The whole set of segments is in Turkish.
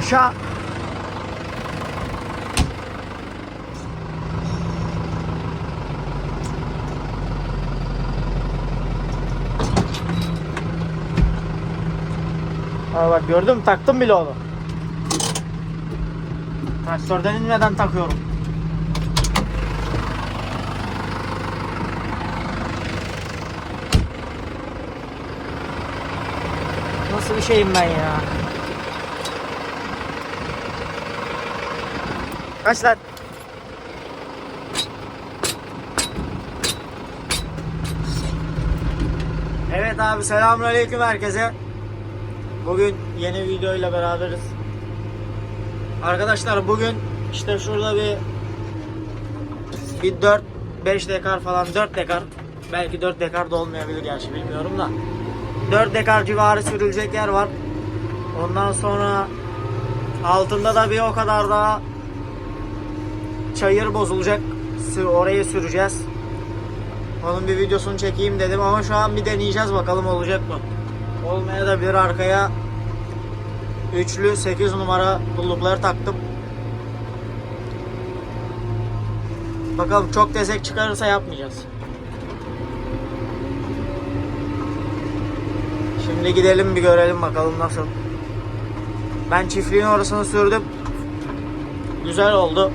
Aşağı. Aa bak gördün mü taktım bile onu. Traktörden inmeden takıyorum. Nasıl bir şeyim ben ya? Kaç lan? Evet abi selamünaleyküm herkese. Bugün yeni videoyla beraberiz. Arkadaşlar bugün işte şurada bir bir 4 5 dekar falan 4 dekar belki 4 dekar da olmayabilir gerçi bilmiyorum da 4 dekar civarı sürülecek yer var. Ondan sonra altında da bir o kadar daha çayır bozulacak. Orayı süreceğiz. Onun bir videosunu çekeyim dedim ama şu an bir deneyeceğiz bakalım olacak mı. Olmaya da bir arkaya üçlü 8 numara pullukları taktım. Bakalım çok desek çıkarırsa yapmayacağız. Şimdi gidelim bir görelim bakalım nasıl. Ben çiftliğin orasını sürdüm. Güzel oldu.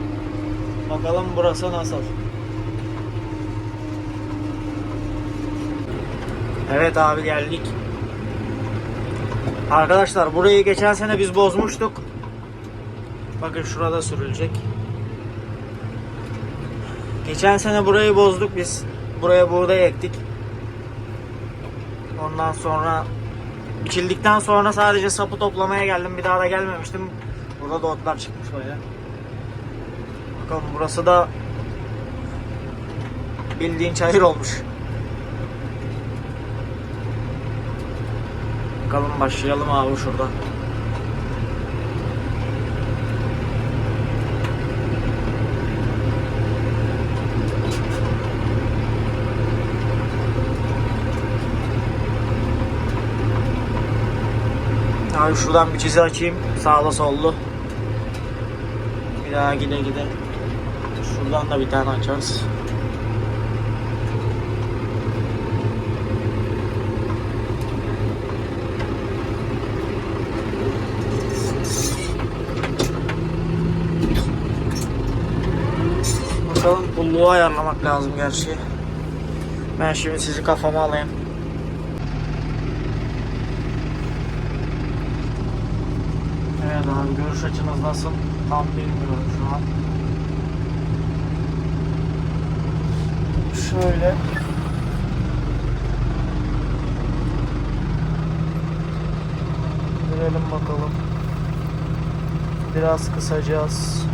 Bakalım burası nasıl. Evet abi geldik. Arkadaşlar burayı geçen sene biz bozmuştuk. Bakın şurada sürülecek. Geçen sene burayı bozduk biz. Buraya buğday ektik. Ondan sonra biçildikten sonra sadece sapı toplamaya geldim. Bir daha da gelmemiştim. Burada da otlar çıkmış böyle. Bakalım burası da bildiğin çayır olmuş. Bakalım başlayalım abi şurada. Abi şuradan bir çizi açayım. Sağlı sollu. Bir daha gide gide. Şuradan da bir tane açarız. Bakalım pulluğu ayarlamak lazım gerçi. Ben şimdi sizi kafama alayım. Evet abi görüş açınız nasıl? Tam bilmiyorum şu an. Şöyle. Görelim bakalım. Biraz kısacağız.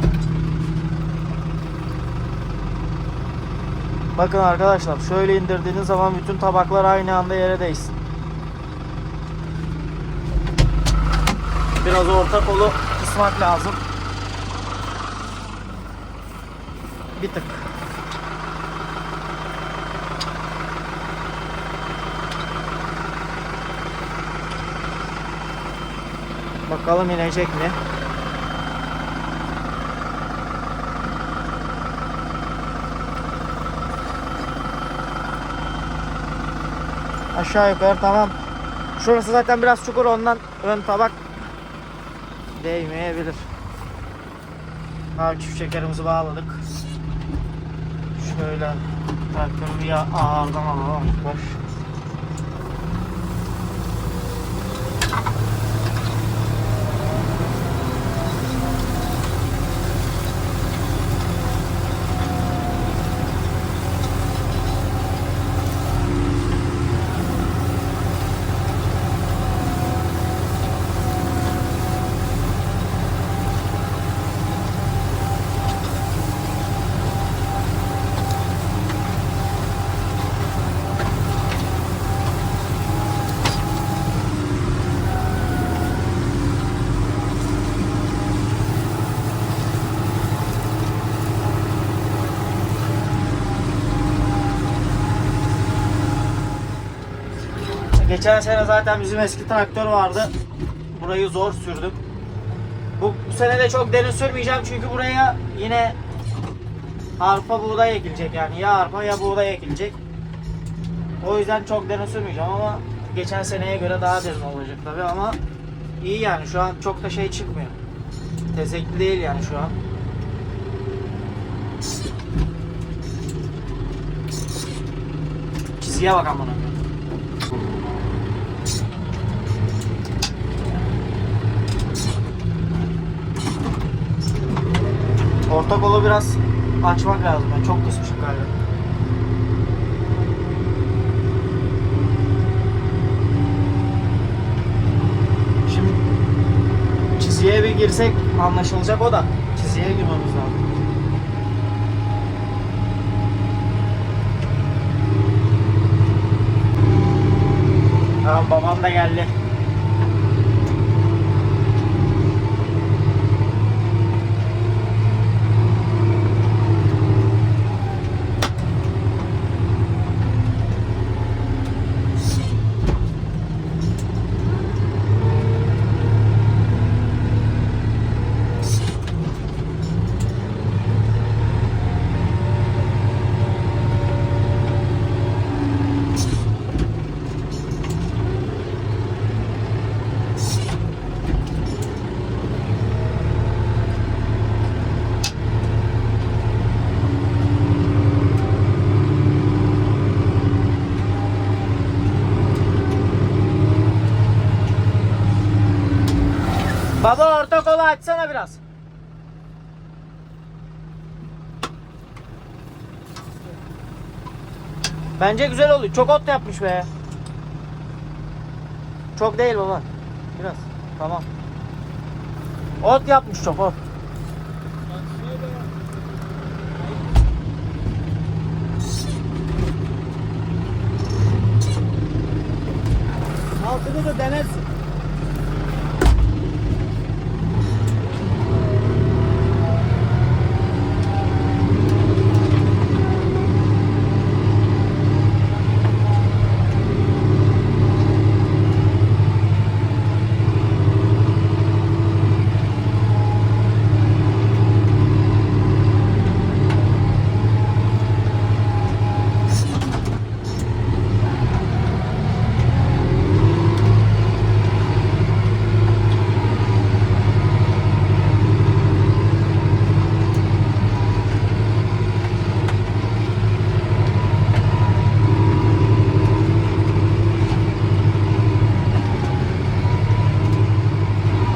Bakın arkadaşlar şöyle indirdiğiniz zaman bütün tabaklar aynı anda yere değsin. Biraz orta kolu kısmak lazım. Bir tık. Bakalım inecek mi? Aşağı yukarı tamam. Şurası zaten biraz çukur ondan ön tabak değmeyebilir. Abi çift şekerimizi bağladık. Şöyle traktörü bir ağırdan alalım. Boş. Geçen sene zaten bizim eski traktör vardı. Burayı zor sürdüm. Bu, bu sene de çok derin sürmeyeceğim çünkü buraya yine arpa buğday ekilecek yani ya arpa ya buğday ekilecek. O yüzden çok derin sürmeyeceğim ama geçen seneye göre daha derin olacak tabi ama iyi yani şu an çok da şey çıkmıyor. Tezekli değil yani şu an. Çizgiye bak amına. Orta kolu biraz açmak lazım. Ben çok kısmışım galiba. Şimdi çizgiye bir girsek anlaşılacak o da. Çizgiye girmemiz lazım. Tamam babam da geldi. Baba orta kolu açsana biraz. Bence güzel oluyor. Çok ot yapmış be. Çok değil baba. Biraz. Tamam. Ot yapmış çok ot. Altını da denersin.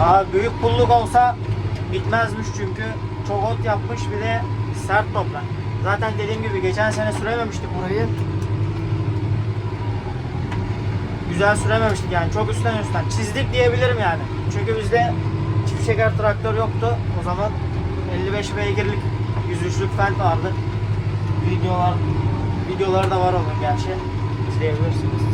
Abi büyük pulluk olsa bitmezmiş çünkü çok ot yapmış bir de sert toprak. Zaten dediğim gibi geçen sene sürememiştik burayı. Güzel sürememiştik yani çok üstten üstten. Çizdik diyebilirim yani. Çünkü bizde çift şeker traktör yoktu. O zaman 55 beygirlik 103'lük felt vardı. Videolar videoları da var onun gerçi. İzleyebilirsiniz.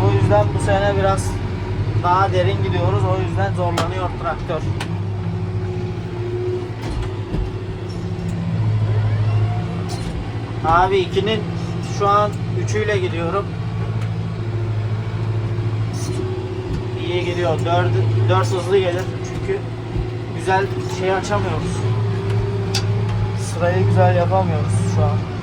O yüzden bu sene biraz daha derin gidiyoruz. O yüzden zorlanıyor traktör. Abi 2'nin şu an 3'üyle gidiyorum. İyi gidiyor. 4, 4 hızlı gelir. Çünkü güzel şey açamıyoruz. Sırayı güzel yapamıyoruz şu an.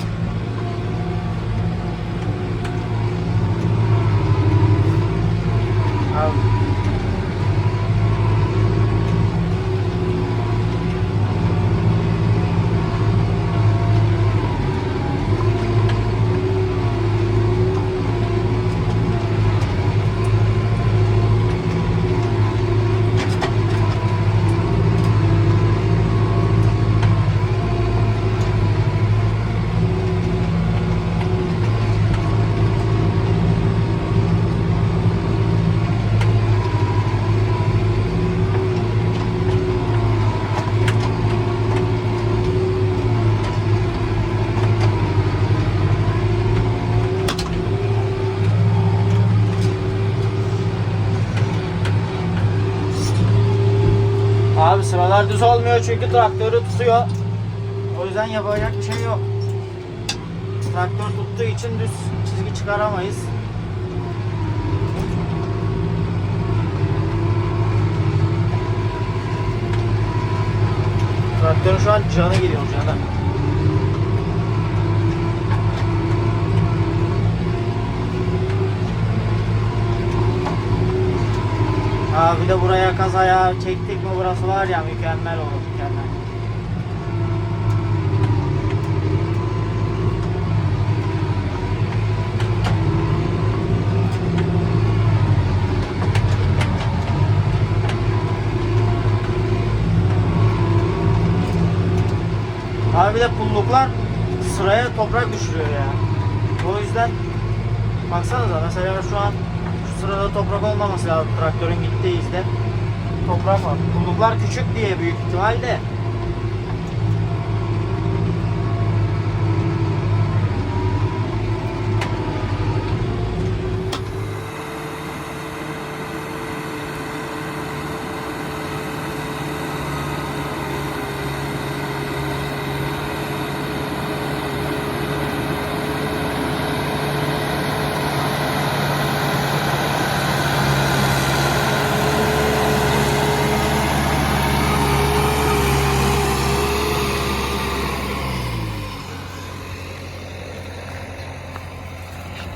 tutuyor çünkü traktörü tutuyor. O yüzden yapacak bir şey yok. Traktör tuttuğu için düz çizgi çıkaramayız. Traktörün şu an canı gidiyor canı. Aa, bir de buraya kaz ayağı çektik mi burası var ya mükemmel olur. Toprak düşürüyor ya. O yüzden baksanıza mesela şu an şu sırada toprak olmaması lazım traktörün gittiği izde. Toprak var. Pulluklar küçük diye büyük ihtimalle.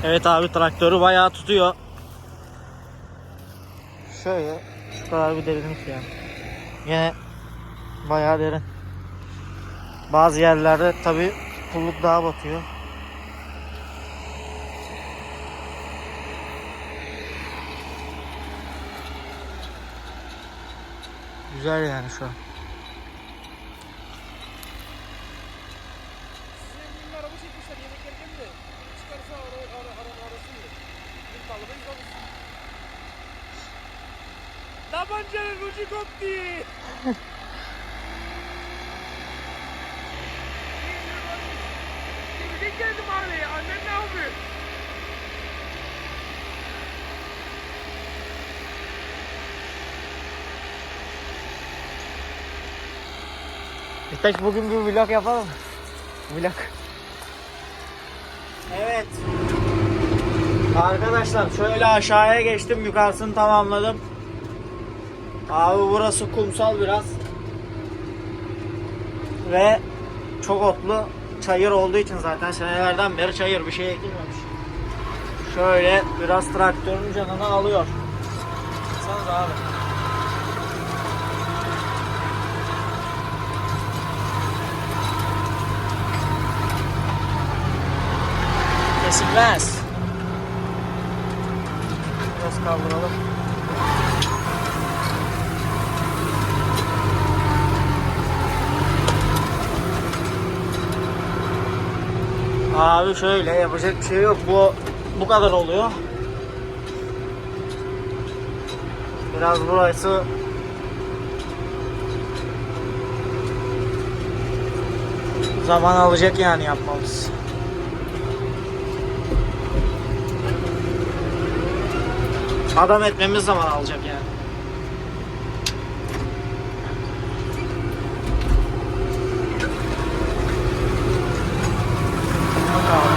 Evet abi traktörü bayağı tutuyor. Şöyle şu kadar bir derinlik yani. Yine bayağı derin. Bazı yerlerde tabi pulluk daha batıyor. Güzel yani şu an. Koptu. Gidecek geldim abi. Annen ne yapıyor? İpek bugün bir vlog yapalım. Vlog. Evet. Arkadaşlar şöyle aşağıya geçtim. Yukarısını tamamladım. Abi burası kumsal biraz. Ve çok otlu. Çayır olduğu için zaten senelerden beri çayır bir şey ekilmemiş. Şöyle biraz traktörün canını alıyor. Baksanıza abi. Kesilmez. Biraz kaldıralım. Abi şöyle yapacak bir şey yok. Bu bu kadar oluyor. Biraz burası zaman alacak yani yapmamız. Adam etmemiz zaman alacak yani. Bakalım.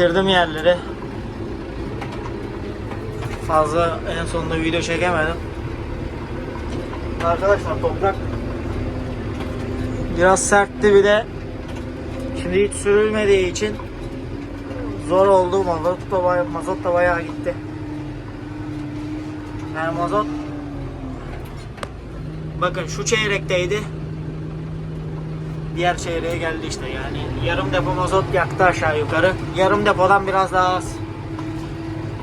Bitirdim yerleri. Fazla en sonunda video çekemedim. Arkadaşlar toprak biraz sertti bir de şimdi hiç sürülmediği için zor oldu mazot da bayağı, mazot da bayağı gitti. Yani mazot bakın şu çeyrekteydi. Diğer çeyreğe geldi işte yani yarım depo mazot yaktı aşağı yukarı. Yarım depodan biraz daha az.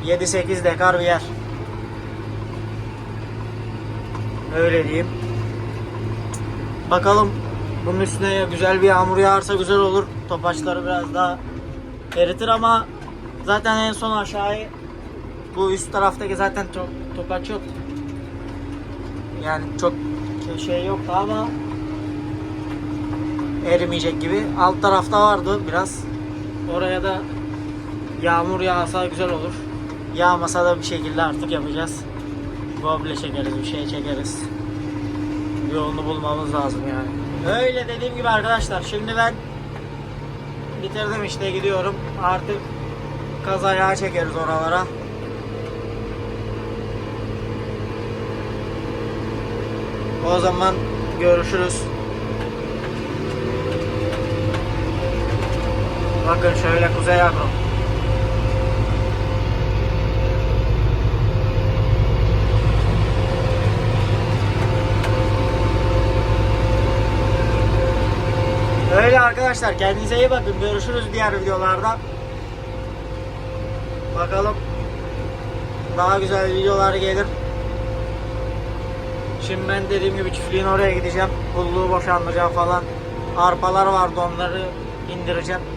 7-8 dekar bir yer. Öyle diyeyim. Bakalım bunun üstüne güzel bir yağmur yağarsa güzel olur. Topaçları biraz daha eritir ama zaten en son aşağıyı bu üst taraftaki zaten çok topaç yok. Yani çok şey yoktu ama erimeyecek gibi. Alt tarafta vardı biraz. Oraya da yağmur yağsa güzel olur. Yağmasa da bir şekilde artık yapacağız. Goble çekeriz, bir şey çekeriz. Yolunu bulmamız lazım yani. Öyle dediğim gibi arkadaşlar. Şimdi ben bitirdim işte gidiyorum. Artık kaz ayağı çekeriz oralara. O zaman görüşürüz. Bakın şöyle Kuzey Agro. Öyle arkadaşlar kendinize iyi bakın. Görüşürüz diğer videolarda. Bakalım daha güzel videolar gelir. Şimdi ben dediğim gibi çiftliğin oraya gideceğim. Kulluğu boşaltacağım falan. Arpalar vardı onları indireceğim.